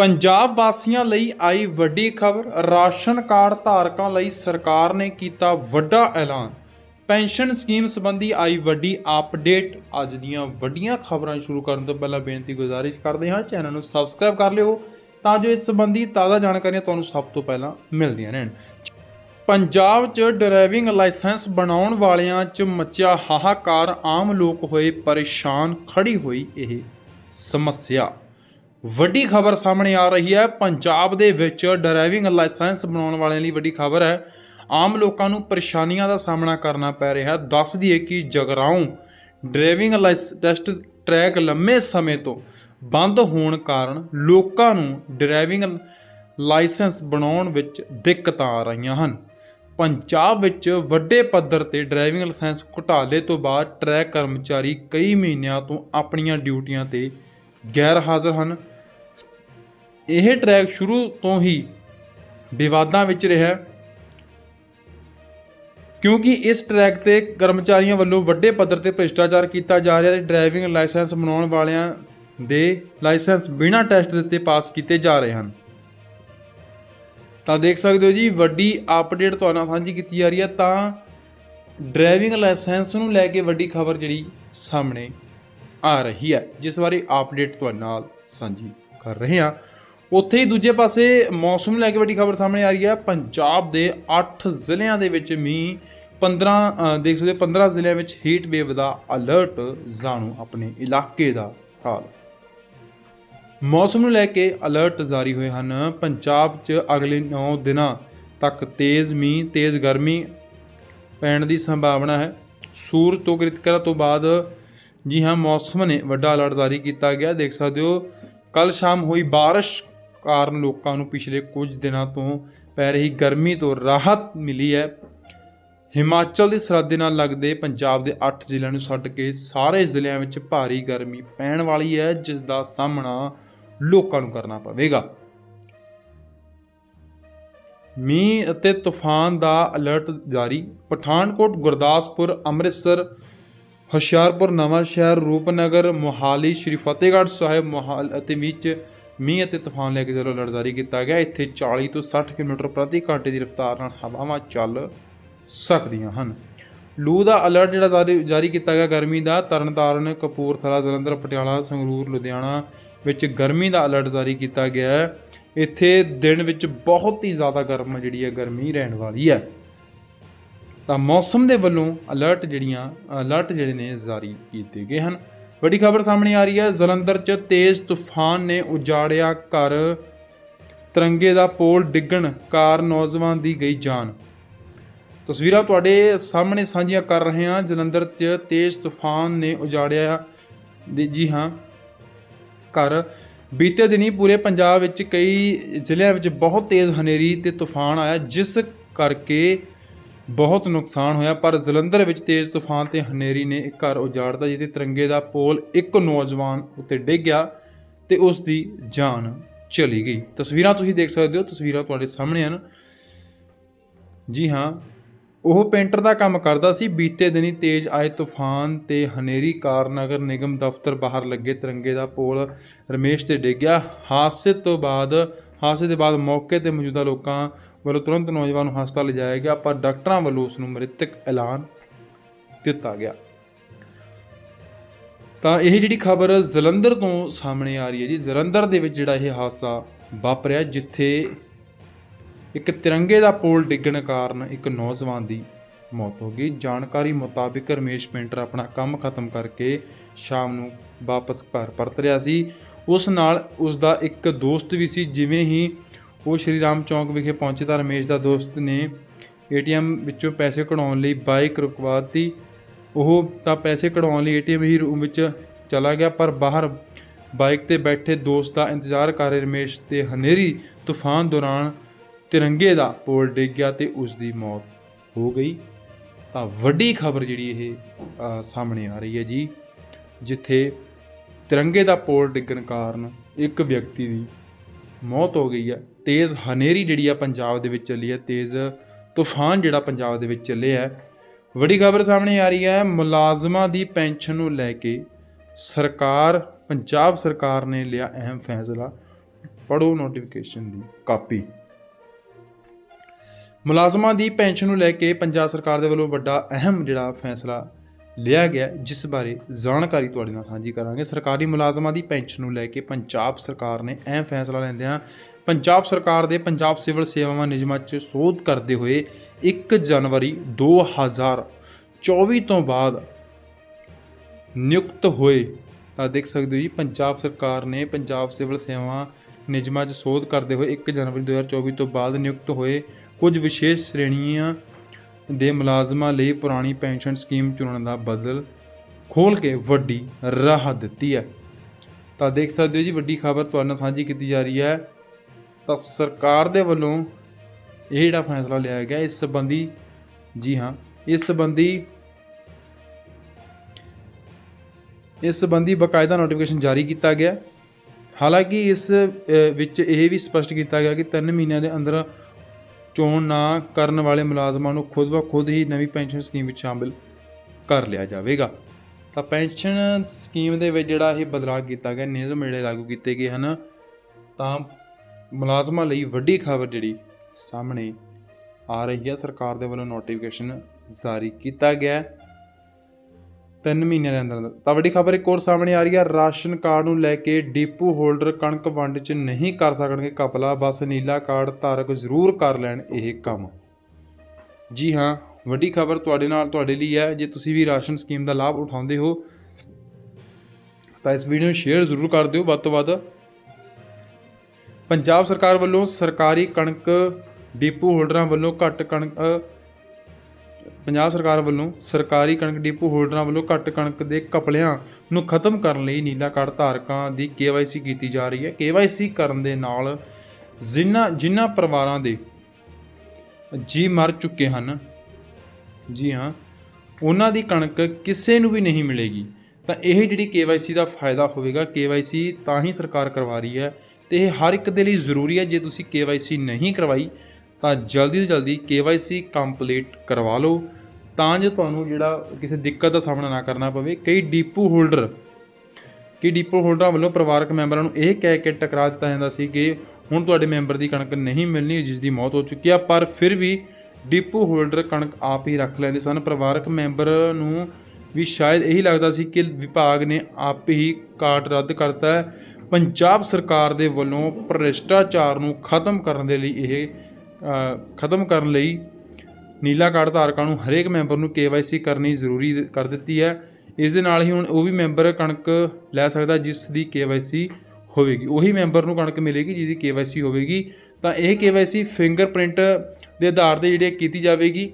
ਪੰਜਾਬ ਵਾਸੀਆਂ ਲਈ ਆਈ ਵੱਡੀ ਖਬਰ, ਰਾਸ਼ਨ ਕਾਰਡ ਧਾਰਕਾਂ ਲਈ ਸਰਕਾਰ ਨੇ ਕੀਤਾ ਵੱਡਾ ਐਲਾਨ। ਪੈਨਸ਼ਨ ਸਕੀਮ ਸੰਬੰਧੀ ਆਈ ਵੱਡੀ ਅਪਡੇਟ। ਅੱਜ ਦੀਆਂ ਵੱਡੀਆਂ ਖਬਰਾਂ ਸ਼ੁਰੂ ਕਰਨ ਤੋਂ ਪਹਿਲਾਂ ਬੇਨਤੀ ਗੁਜ਼ਾਰਿਸ਼ ਕਰਦੇ ਹਾਂ, ਚੈਨਲ ਨੂੰ ਸਬਸਕ੍ਰਾਈਬ ਕਰ ਲਿਓ ਤਾਂ ਜੋ ਇਸ ਸੰਬੰਧੀ ਤਾਜ਼ਾ ਜਾਣਕਾਰੀਆਂ ਤੁਹਾਨੂੰ ਸਭ ਤੋਂ ਪਹਿਲਾਂ ਮਿਲਦੀਆਂ ਰਹਿਣ। ਪੰਜਾਬ 'ਚ ਡਰਾਈਵਿੰਗ ਲਾਇਸੈਂਸ ਬਣਾਉਣ ਵਾਲਿਆਂ 'ਚ ਮੱਚਿਆ ਹਾਹਾਕਾਰ, ਆਮ ਲੋਕ ਹੋਏ ਪਰੇਸ਼ਾਨ ਖੜੀ ਹੋਈ ਇਹ ਸਮੱਸਿਆ। ਵੱਡੀ ਖਬਰ ਸਾਹਮਣੇ ਆ ਰਹੀ ਹੈ। ਪੰਜਾਬ ਦੇ ਵਿੱਚ ਡਰਾਈਵਿੰਗ ਲਾਇਸੈਂਸ ਬਣਾਉਣ ਵਾਲਿਆਂ ਲਈ ਵੱਡੀ ਖਬਰ ਹੈ। ਆਮ ਲੋਕਾਂ ਨੂੰ ਪਰੇਸ਼ਾਨੀਆਂ ਦਾ ਸਾਹਮਣਾ ਕਰਨਾ ਪੈ ਰਿਹਾ ਹੈ। ਦੱਸ ਦਈਏ ਕਿ Jagraon driving licence test track ਲੰਮੇ ਸਮੇਂ ਤੋਂ ਬੰਦ ਹੋਣ ਕਾਰਨ ਲੋਕਾਂ ਨੂੰ ਡਰਾਈਵਿੰਗ ਲਾਇਸੈਂਸ ਬਣਾਉਣ ਵਿੱਚ ਦਿੱਕਤਾਂ ਆ ਰਹੀਆਂ ਹਨ। ਪੰਜਾਬ ਵਿੱਚ ਵੱਡੇ ਪੱਧਰ ਤੇ ਡਰਾਈਵਿੰਗ ਲਾਇਸੈਂਸ ਘੁਟਾਲੇ ਤੋਂ ਬਾਅਦ ਟਰੈਕ ਕਰਮਚਾਰੀ ਕਈ ਮਹੀਨਿਆਂ ਤੋਂ ਆਪਣੀਆਂ ਡਿਊਟੀਆਂ ਤੇ ਗੈਰ ਹਾਜ਼ਰ ਹਨ। ਇਹ ਟਰੈਕ ਸ਼ੁਰੂ ਤੋਂ ਹੀ ਵਿਵਾਦਾਂ ਵਿੱਚ ਰਿਹਾ ਕਿਉਂਕਿ ਇਸ ਟਰੈਕ ਤੇ ਕਰਮਚਾਰੀਆਂ ਵੱਲੋਂ ਵੱਡੇ ਪੱਧਰ ਤੇ ਭ੍ਰਿਸ਼ਟਾਚਾਰ ਕੀਤਾ ਜਾ ਰਿਹਾ ਹੈ ਤੇ ਡਰਾਈਵਿੰਗ ਲਾਇਸੈਂਸ ਬਣਾਉਣ ਵਾਲਿਆਂ ਦੇ ਲਾਇਸੈਂਸ ਬਿਨਾਂ ਟੈਸਟ ਦਿੱਤੇ ਪਾਸ ਕੀਤੇ ਜਾ ਰਹੇ ਹਨ। ਤਾਂ ਦੇਖ ਸਕਦੇ ਹੋ ਜੀ, ਵੱਡੀ ਅਪਡੇਟ ਤੁਹਾਡੇ ਨਾਲ ਸਾਂਝੀ ਕੀਤੀ ਜਾ ਰਹੀ ਹੈ। ਤਾਂ ਡਰਾਈਵਿੰਗ ਲਾਇਸੈਂਸ ਨੂੰ ਲੈ ਕੇ ਵੱਡੀ ਖਬਰ ਜਿਹੜੀ ਸਾਹਮਣੇ ਆ ਰਹੀ ਹੈ, ਜਿਸ ਬਾਰੇ ਅਪਡੇਟ ਤੁਹਾਡੇ ਨਾਲ ਸਾਂਝੀ ਕਰ ਰਹੇ ਹਾਂ। ਉੱਥੇ ਹੀ ਦੂਜੇ ਪਾਸੇ ਮੌਸਮ ਨੂੰ ਲੈ ਕੇ ਵੱਡੀ ਖਬਰ ਸਾਹਮਣੇ ਆ ਰਹੀ ਹੈ ਪੰਜਾਬ ਦੇ 8 ਜ਼ਿਲ੍ਹਿਆਂ ਦੇ ਵਿੱਚ ਮੀਂਹ 15 ਅ, ਦੇਖ ਸਕਦੇ ਹੋ 15 ਜ਼ਿਲ੍ਹਿਆਂ ਵਿੱਚ ਹੀਟ ਵੇਵ ਦਾ ਅਲਰਟ ਜਾਣੋ ਆਪਣੇ ਇਲਾਕੇ ਦਾ ਹਾਲ ਮੌਸਮ ਨੂੰ ਲੈ ਕੇ ਅਲਰਟ ਜਾਰੀ ਹੋਏ ਹਨ ਪੰਜਾਬ 'ਚ ਅਗਲੇ 9 ਦਿਨਾਂ ਤੱਕ ਤੇਜ਼ ਮੀਂਹ ਤੇਜ਼ ਗਰਮੀ ਪੈਣ ਦੀ ਸੰਭਾਵਨਾ ਹੈ ਸੂਰਜ ਤੋਂ ਕ੍ਰਿਤਕਰਾ ਤੋਂ ਬਾਅਦ ਜੀ ਹਾਂ ਮੌਸਮ ਨੇ ਵੱਡਾ ਅਲਰਟ ਜਾਰੀ ਕੀਤਾ ਗਿਆ ਦੇਖ ਸਕਦੇ ਹੋ ਕੱਲ ਸ਼ਾਮ ਹੋਈ بارش ਕਾਰਨ ਲੋਕਾਂ ਨੂੰ ਪਿਛਲੇ ਕੁਝ ਦਿਨਾਂ ਤੋਂ ਪੈ ਰਹੀ ਗਰਮੀ ਤੋਂ ਰਾਹਤ ਮਿਲੀ ਹੈ। ਹਿਮਾਚਲ ਦੀ ਸਰਹੱਦ ਨਾਲ ਲੱਗਦੇ ਪੰਜਾਬ ਦੇ 8 ਜ਼ਿਲ੍ਹਿਆਂ ਨੂੰ ਛੱਡ ਕੇ ਸਾਰੇ ਜ਼ਿਲ੍ਹਿਆਂ ਵਿੱਚ ਭਾਰੀ ਗਰਮੀ ਪੈਣ ਵਾਲੀ ਹੈ, ਜਿਸ ਦਾ ਸਾਹਮਣਾ ਲੋਕਾਂ ਨੂੰ ਕਰਨਾ ਪਵੇਗਾ। ਮੀਂਹ ਅਤੇ ਤੂਫਾਨ ਦਾ ਅਲਰਟ ਜਾਰੀ। ਪਠਾਨਕੋਟ, ਗੁਰਦਾਸਪੁਰ, ਅੰਮ੍ਰਿਤਸਰ, ਹੁਸ਼ਿਆਰਪੁਰ ਨਵਾਂ ਸ਼ਹਿਰ ਰੂਪਨਗਰ, ਮੋਹਾਲੀ, ਸ਼੍ਰੀ ਫਤਿਹਗੜ੍ਹ ਸਾਹਿਬ, ਮੋਹਾਲ ਅਤੇ ਵਿੱਚ ਮੀਂਹ ਅਤੇ ਤੂਫਾਨ ਲੈ ਕੇ ਜਦੋਂ ਅਲਰਟ ਜਾਰੀ ਕੀਤਾ ਗਿਆ, ਇੱਥੇ 40 ਤੋਂ 60 ਕਿਲੋਮੀਟਰ ਪ੍ਰਤੀ ਘੰਟੇ ਦੀ ਰਫ਼ਤਾਰ ਨਾਲ ਹਵਾਵਾਂ ਚੱਲ ਸਕਦੀਆਂ ਹਨ। ਲੂ ਦਾ ਅਲਰਟ ਜਿਹੜਾ ਜਾਰੀ ਜਾਰੀ ਕੀਤਾ ਗਿਆ ਗਰਮੀ ਦਾ, ਤਰਨਤਾਰਨ, ਕਪੂਰਥਲਾ, ਜਲੰਧਰ, ਪਟਿਆਲਾ, ਸੰਗਰੂਰ, ਲੁਧਿਆਣਾ ਵਿੱਚ ਗਰਮੀ ਦਾ ਅਲਰਟ ਜਾਰੀ ਕੀਤਾ ਗਿਆ ਹੈ। ਇੱਥੇ ਦਿਨ ਵਿੱਚ ਬਹੁਤ ਹੀ ਜ਼ਿਆਦਾ ਗਰਮ ਜਿਹੜੀ ਹੈ, ਗਰਮੀ ਰਹਿਣ ਵਾਲੀ ਹੈ। ਤਾਂ ਮੌਸਮ ਦੇ ਵੱਲੋਂ ਅਲਰਟ ਜਿਹੜੀਆਂ ਅਲਰਟ ਜਿਹੜੇ ਨੇ ਜਾਰੀ ਕੀਤੇ ਗਏ ਹਨ। ਵੱਡੀ ਖਬਰ ਸਾਹਮਣੇ ਆ ਰਹੀ ਹੈ। ਜਲੰਧਰ 'ਚ ਤੇਜ਼ ਤੂਫਾਨ ਨੇ ਉਜਾੜਿਆ ਘਰ। ਤਿਰੰਗੇ ਦਾ ਪੋਲ ਡਿੱਗਣ ਕਾਰਨ ਨੌਜਵਾਨ ਦੀ ਗਈ ਜਾਨ। ਤਸਵੀਰਾਂ ਤੁਹਾਡੇ ਸਾਹਮਣੇ ਸਾਂਝੀਆਂ ਕਰ ਰਹੇ ਹਾਂ। ਜਲੰਧਰ 'ਚ ਤੇਜ਼ ਤੂਫਾਨ ਨੇ ਉਜਾੜਿਆ ਜੀ ਹਾਂ, ਘਰ। ਬੀਤੇ ਦਿਨੀ ਪੂਰੇ ਪੰਜਾਬ ਵਿੱਚ ਕਈ ਜ਼ਿਲ੍ਹਿਆਂ ਵਿੱਚ ਬਹੁਤ ਤੇਜ਼ ਹਨੇਰੀ ਤੇ ਤੂਫਾਨ ਆਇਆ, ਜਿਸ ਕਰਕੇ ਬਹੁਤ ਨੁਕਸਾਨ ਹੋਇਆ, ਪਰ ਜਲੰਧਰ ਵਿੱਚ ਤੇਜ਼ ਤੂਫਾਨ ਤੇ ਹਨੇਰੀ ਨੇ ਇੱਕ ਘਰ ਉਜਾੜਦਾ ਜਿੱਥੇ ਤਿਰੰਗੇ ਦਾ ਪੋਲ ਇੱਕ ਨੌਜਵਾਨ ਉੱਤੇ ਡਿੱਗ ਗਿਆ ਤੇ ਉਸ ਦੀ ਜਾਨ ਚਲੀ ਗਈ। ਤਸਵੀਰਾਂ ਤੁਸੀਂ ਦੇਖ ਸਕਦੇ ਹੋ, ਤਸਵੀਰਾਂ ਤੁਹਾਡੇ ਸਾਹਮਣੇ ਹਨ। ਜੀ ਹਾਂ, ਉਹ ਪੇਂਟਰ ਦਾ ਕੰਮ ਕਰਦਾ ਸੀ। ਬੀਤੇ ਦਿਨੀ ਤੇਜ਼ ਆਏ ਤੂਫਾਨ ਤੇ ਹਨੇਰੀ ਕਾਰਨ ਨਗਰ ਨਿਗਮ ਦਫ਼ਤਰ ਬਾਹਰ ਲੱਗੇ ਤਿਰੰਗੇ ਦਾ ਪੋਲ ਰਮੇਸ਼ ਤੇ ਡਿੱਗ ਗਿਆ। ਹਾਦਸੇ ਤੋਂ ਬਾਅਦ, ਹਾਦਸੇ ਦੇ ਬਾਅਦ ਮੌਕੇ ਤੇ ਮੌਜੂਦਾ ਲੋਕਾਂ ਵੱਲੋਂ ਤੁਰੰਤ ਨੌਜਵਾਨ ਨੂੰ ਹਸਪਤਾਲ ਲਿਜਾਇਆ ਗਿਆ। ਪਰ ਡਾਕਟਰਾਂ ਵੱਲੋਂ ਉਸ ਨੂੰ ਮ੍ਰਿਤਕ ਐਲਾਨ ਦਿੱਤਾ ਗਿਆ। ਤਾਂ ਇਹ ਜਿਹੜੀ ਖਬਰ ਜਲੰਧਰ ਤੋਂ ਸਾਹਮਣੇ ਆ ਰਹੀ ਹੈ ਜੀ। ਜਲੰਧਰ ਦੇ ਵਿੱਚ ਜਿਹੜਾ ਇਹ ਹਾਦਸਾ ਵਾਪਰਿਆ, ਜਿੱਥੇ ਇੱਕ ਤਿਰੰਗੇ ਦਾ ਪੋਲ ਡਿੱਗਣ ਕਾਰਨ ਇੱਕ ਨੌਜਵਾਨ ਦੀ ਮੌਤ ਹੋ ਗਈ। ਜਾਣਕਾਰੀ ਮੁਤਾਬਿਕ ਰਮੇਸ਼ ਪੇਂਟਰ ਆਪਣਾ ਕੰਮ ਖਤਮ ਕਰਕੇ ਸ਼ਾਮ ਨੂੰ ਵਾਪਸ ਘਰ ਪਰਤ ਰਿਹਾ ਸੀ। ਉਸ ਨਾਲ ਉਸ ਦਾ ਇੱਕ ਦੋਸਤ ਵੀ ਸੀ, ਜਿਵੇਂ ਹੀ ਉਹ ਸ਼੍ਰੀ ਰਾਮ ਚੌਂਕ ਵਿਖੇ ਪਹੁੰਚੇ ਤਾਂ ਰਮੇਸ਼ ਦਾ ਦੋਸਤ ਨੇ ਏਟੀਐਮ ਵਿੱਚੋਂ ਪੈਸੇ ਕਢਾਉਣ ਲਈ ਬਾਈਕ ਰੁਕਵਾ ਦਿੱਤੀ ਉਹ ਤਾਂ ਪੈਸੇ ਕਢਾਉਣ ਲਈ ਏਟੀਐਮ ਹੀ ਰੂਮ ਵਿੱਚ ਚਲਾ ਗਿਆ, ਪਰ ਬਾਹਰ ਬਾਈਕ ਤੇ ਬੈਠੇ ਦੋਸਤ ਦਾ ਇੰਤਜ਼ਾਰ ਕਰ ਰਹੇ ਰਮੇਸ਼ ਤੇ ਹਨੇਰੀ ਤੂਫਾਨ ਦੌਰਾਨ ਤਿਰੰਗੇ ਦਾ ਪੋਲ ਡਿੱਗ ਗਿਆ ਤੇ ਉਸ ਦੀ ਮੌਤ ਹੋ ਗਈ। ਤਾਂ ਵੱਡੀ ਖਬਰ ਜਿਹੜੀ ਇਹ ਸਾਹਮਣੇ ਆ ਰਹੀ ਹੈ ਜੀ, ਜਿੱਥੇ ਤਿਰੰਗੇ ਦਾ ਪੋਲ ਡਿੱਗਣ ਕਾਰਨ ਇੱਕ ਵਿਅਕਤੀ ਦੀ ਮੌਤ ਹੋ ਗਈ ਹੈ। ਤੇਜ਼ ਹਨੇਰੀ ਜਿਹੜੀ ਆ ਪੰਜਾਬ ਦੇ ਵਿੱਚ ਚੱਲੀ ਹੈ। ਤੇਜ਼ ਤੂਫਾਨ ਜਿਹੜਾ ਪੰਜਾਬ ਦੇ ਵਿੱਚ ਚੱਲਿਆ ਹੈ। ਵੱਡੀ ਖਬਰ ਸਾਹਮਣੇ ਆ ਰਹੀ ਹੈ। ਮੁਲਾਜ਼ਮਾਂ ਦੀ ਪੈਨਸ਼ਨ ਨੂੰ ਲੈ ਕੇ ਸਰਕਾਰ, ਪੰਜਾਬ ਸਰਕਾਰ ਨੇ ਲਿਆ ਅਹਿਮ ਫੈਸਲਾ। ਪੜੋ ਨੋਟੀਫਿਕੇਸ਼ਨ ਦੀ ਕਾਪੀ। ਮੁਲਾਜ਼ਮਾਂ ਦੀ ਪੈਨਸ਼ਨ ਨੂੰ ਲੈ ਕੇ ਪੰਜਾਬ ਸਰਕਾਰ ਦੇ ਵੱਲੋਂ ਵੱਡਾ ਅਹਿਮ ਜਿਹੜਾ ਫੈਸਲਾ ਲਿਆ ਗਿਆ, ਜਿਸ ਬਾਰੇ ਜਾਣਕਾਰੀ ਤੁਹਾਡੇ ਨਾਲ ਸਾਂਝੀ ਕਰਾਂਗੇ। ਸਰਕਾਰੀ ਮੁਲਾਜ਼ਮਾਂ ਦੀ ਪੈਨਸ਼ਨ ਨੂੰ ਲੈ ਕੇ ਪੰਜਾਬ ਸਰਕਾਰ ਨੇ ਅਹਿਮ ਫੈਸਲਾ ਲੈਂਦੇ ਲੈਂਦਿਆਂ ਪੰਜਾਬ ਸਰਕਾਰ ਦੇ ਪੰਜਾਬ ਸਿਵਲ ਸੇਵਾਵਾਂ ਨਿਯਮਾਂ 'ਚ ਸੋਧ ਕਰਦੇ ਹੋਏ 1 ਜਨਵਰੀ 2024 ਤੋਂ ਬਾਅਦ ਨਿਯੁਕਤ ਹੋਏ। ਤਾਂ ਦੇਖ ਸਕਦੇ ਹੋ ਜੀ, ਪੰਜਾਬ ਸਰਕਾਰ ਨੇ ਪੰਜਾਬ ਸਿਵਲ ਸੇਵਾਵਾਂ ਨਿਯਮਾਂ 'ਚ ਸੋਧ ਕਰਦੇ ਹੋਏ 1 ਜਨਵਰੀ 2024 ਤੋਂ ਬਾਅਦ ਨਿਯੁਕਤ ਹੋਏ। ਕੁਝ ਵਿਸ਼ੇਸ਼ ਸ਼੍ਰੇਣੀਆਂ ਦੇ ਮੁਲਾਜ਼ਮਾਂ ਲਈ ਪੁਰਾਣੀ ਪੈਨਸ਼ਨ ਸਕੀਮ ਚੁਣਨ ਦਾ ਬਦਲ ਖੋਲ ਕੇ ਵੱਡੀ ਰਾਹਤ ਦਿੱਤੀ ਹੈ। ਤਾਂ ਦੇਖ ਸਕਦੇ ਹੋ ਜੀ, ਵੱਡੀ ਖਬਰ ਤੁਹਾਡੇ ਨਾਲ ਸਾਂਝੀ ਕੀਤੀ ਜਾ ਰਹੀ ਹੈ। ਤਾਂ ਸਰਕਾਰ ਦੇ ਵੱਲੋਂ ਇਹ ਜਿਹੜਾ ਫੈਸਲਾ ਲਿਆ ਗਿਆ, ਇਸ ਸੰਬੰਧੀ ਜੀ ਹਾਂ, ਇਸ ਸੰਬੰਧੀ ਇਸ ਸੰਬੰਧੀ ਬਕਾਇਦਾ ਨੋਟੀਫਿਕੇਸ਼ਨ ਜਾਰੀ ਕੀਤਾ ਗਿਆ। ਹਾਲਾਂਕਿ ਇਸ ਵਿੱਚ ਇਹ ਵੀ ਸਪਸ਼ਟ ਕੀਤਾ ਗਿਆ ਕਿ 3 ਮਹੀਨਿਆਂ ਦੇ ਅੰਦਰ ਚੋਣ ਨਾ ਕਰਨ ਵਾਲੇ ਮੁਲਾਜ਼ਮਾਂ ਨੂੰ ਖੁਦ ਬ ਖੁਦ ਹੀ ਨਵੀਂ ਪੈਨਸ਼ਨ ਸਕੀਮ ਵਿੱਚ ਸ਼ਾਮਿਲ ਕਰ ਲਿਆ ਜਾਵੇਗਾ। ਤਾਂ ਪੈਨਸ਼ਨ ਸਕੀਮ ਦੇ ਵਿੱਚ ਜਿਹੜਾ ਇਹ ਬਦਲਾਅ ਕੀਤਾ ਗਿਆ, ਨਿਯਮ ਜਿਹੜੇ ਲਾਗੂ ਕੀਤੇ ਗਏ ਹਨ, ਤਾਂ ਮੁਲਾਜ਼ਮਾਂ ਲਈ ਵੱਡੀ ਖਬਰ ਜਿਹੜੀ ਸਾਹਮਣੇ ਆ ਰਹੀ ਹੈ। ਸਰਕਾਰ ਦੇ ਵੱਲੋਂ ਨੋਟੀਫਿਕੇਸ਼ਨ ਜਾਰੀ ਕੀਤਾ ਗਿਆ। ਹੈ ਤਿੰਨ ਮਹੀਨਿਆਂ ਦੇ ਅੰਦਰ ਅੰਦਰ। ਤਾਂ ਵੱਡੀ ਖਬਰ ਇੱਕ ਹੋਰ ਸਾਹਮਣੇ ਆ ਰਹੀ ਹੈ ਰਾਸ਼ਨ ਕਾਰਡ ਨੂੰ ਲੈ ਕੇ ਡੀਪੂ ਹੋਲਡਰ ਕਣਕ ਵੰਡ 'ਚ ਨਹੀਂ ਕਰ ਸਕਣਗੇ ਕਪਲਾ ਬਸ ਨੀਲਾ ਕਾਰਡ ਧਾਰਕ ਜ਼ਰੂਰ ਕਰ ਲੈਣ ਇਹ ਕੰਮ। ਜੀ ਹਾਂ, ਵੱਡੀ ਖਬਰ ਤੁਹਾਡੇ ਨਾਲ, ਤੁਹਾਡੇ ਲਈ ਹੈ। ਜੇ ਤੁਸੀਂ ਵੀ ਰਾਸ਼ਨ ਸਕੀਮ ਦਾ ਲਾਭ ਉਠਾਉਂਦੇ ਹੋ, ਤਾਂ ਇਸ ਵੀਡੀਓ ਨੂੰ ਸ਼ੇਅਰ ਜ਼ਰੂਰ ਕਰ ਦਿਓ। ਵੱਧ ਤੋਂ ਵੱਧ ਪੰਜਾਬ ਸਰਕਾਰ ਵੱਲੋਂ ਸਰਕਾਰੀ ਕਣਕ ਡੀਪੂ ਹੋਲਡਰਾਂ ਵੱਲੋਂ ਘੱਟ ਕਣਕ ਪੰਜਾਬ ਸਰਕਾਰ ਵੱਲੋਂ ਸਰਕਾਰੀ ਕਣਕ ਡਿਪੂ ਹੋਲਡਰਾਂ ਵੱਲੋਂ ਘੱਟ ਕਣਕ ਦੇ ਕਪਲਿਆਂ ਨੂੰ ਖਤਮ ਕਰਨ ਲਈ ਨੀਲਾ ਕਾਰਡ ਧਾਰਕਾਂ ਦੀ ਕੇਵਾਈਸੀ ਕੀਤੀ ਜਾ ਰਹੀ ਹੈ। ਕੇਵਾਈਸੀ ਕਰਨ ਦੇ ਨਾਲ ਜਿਨ੍ਹਾਂ ਜਿਨ੍ਹਾਂ ਪਰਿਵਾਰਾਂ ਦੇ ਜੀ ਮਰ ਚੁੱਕੇ ਹਨ, ਜੀ ਹਾਂ, ਉਹਨਾਂ ਦੀ ਕਣਕ ਕਿਸੇ ਨੂੰ ਵੀ ਨਹੀਂ ਮਿਲੇਗੀ। ਤਾਂ ਇਹ ਜਿਹੜੀ ਕੇਵਾਈਸੀ ਦਾ ਫਾਇਦਾ ਹੋਵੇਗਾ, ਕੇਵਾਈਸੀ ਤਾਂ ਹੀ ਸਰਕਾਰ ਕਰਵਾ ਰਹੀ ਹੈ ਤੇ ਇਹ ਹਰ ਇੱਕ ਦੇ ਲਈ ਜ਼ਰੂਰੀ ਹੈ ਜੇ ਤੁਸੀਂ ਕੇਵਾਈਸੀ ਨਹੀਂ ਕਰਵਾਈ ਤਾਂ ਜਲਦੀ ਤੋਂ ਜਲਦੀ ਕੇਵਾਈਸੀ ਕੰਪਲੀਟ ਕਰਵਾ ਲਓ। ਤਾਂ ਜੋ ਤੁਹਾਨੂੰ ਜਿਹੜਾ ਕਿਸੇ ਦਿੱਕਤ ਦਾ ਸਾਹਮਣਾ ਨਾ ਕਰਨਾ ਪਵੇ, ਕਈ ਡੀਪੂ ਹੋਲਡਰ ਕਿ ਡੀਪੂ ਹੋਲਡਰਾਂ ਵੱਲੋਂ ਪਰਿਵਾਰਕ ਮੈਂਬਰਾਂ ਨੂੰ ਇਹ ਕਹਿ ਕੇ ਟਕਰਾ ਦਿੱਤਾ ਜਾਂਦਾ ਸੀ ਕਿ ਹੁਣ ਤੁਹਾਡੇ ਮੈਂਬਰ ਦੀ ਕਣਕ ਨਹੀਂ ਮਿਲਣੀ, ਜਿਸ ਦੀ ਮੌਤ ਹੋ ਚੁੱਕੀ ਆ, ਪਰ ਫਿਰ ਵੀ ਡੀਪੂ ਹੋਲਡਰ ਕਣਕ ਆਪ ਹੀ ਰੱਖ ਲੈਂਦੇ ਸਨ। ਪਰਿਵਾਰਕ ਮੈਂਬਰ ਨੂੰ ਵੀ ਸ਼ਾਇਦ ਇਹੀ ਲੱਗਦਾ ਸੀ ਕਿ ਵਿਭਾਗ ਨੇ ਆਪ ਹੀ ਕਾਰਡ ਰੱਦ ਕਰਤਾ ਹੈ। ਪੰਜਾਬ ਸਰਕਾਰ ਦੇ ਵੱਲੋਂ ਭ੍ਰਿਸ਼ਟਾਚਾਰ ਨੂੰ ਖਤਮ ਕਰਨ ਦੇ ਲਈ ਇਹ ਖਤਮ ਕਰਨ ਲਈ ਨੀਲਾ ਕਾਰਡ ਧਾਰਕਾਂ ਨੂੰ ਹਰੇਕ ਮੈਂਬਰ ਨੂੰ ਕੇਵਾਈਸੀ ਕਰਨੀ ਜ਼ਰੂਰੀ ਕਰ ਦਿੱਤੀ ਹੈ। ਇਸ ਦੇ ਨਾਲ ਹੀ ਹੁਣ ਉਹ ਵੀ ਮੈਂਬਰ ਕਣਕ ਲੈ ਸਕਦਾ ਜਿਸ ਦੀ ਕੇਵਾਈਸੀ ਹੋਵੇਗੀ। ਉਹੀ ਮੈਂਬਰ ਨੂੰ ਕਣਕ ਮਿਲੇਗੀ ਜਿਹਦੀ ਕੇਵਾਈਸੀ ਹੋਵੇਗੀ। ਤਾਂ ਇਹ ਕੇਵਾਈਸੀ ਫਿੰਗਰਪ੍ਰਿੰਟ ਦੇ ਆਧਾਰ ਤੇ ਜਿਹੜੀ ਕੀਤੀ ਜਾਵੇਗੀ।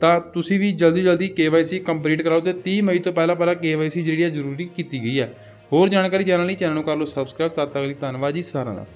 ਤਾਂ ਤੁਸੀਂ ਵੀ ਜਲਦੀ ਜਲਦੀ ਕੇਵਾਈਸੀ ਕੰਪਲੀਟ ਕਰਾਓ ਤੇ 30 ਮਈ ਤੋਂ ਪਹਿਲਾਂ ਪਹਿਲਾਂ ਕੇਵਾਈਸੀ ਜਿਹੜੀ ਹੈ ਜ਼ਰੂਰੀ ਕੀਤੀ ਗਈ ਹੈ। ਹੋਰ ਜਾਣਕਾਰੀ ਜਾਣਨ ਲਈ ਚੈਨਲ ਨੂੰ ਕਰ ਲਓ ਸਬਸਕ੍ਰਾਈਬ ਤਦ ਤੱਕ ਲਈ ਧੰਨਵਾਦ ਜੀ। ਸਾਰਿਆਂ ਦਾ।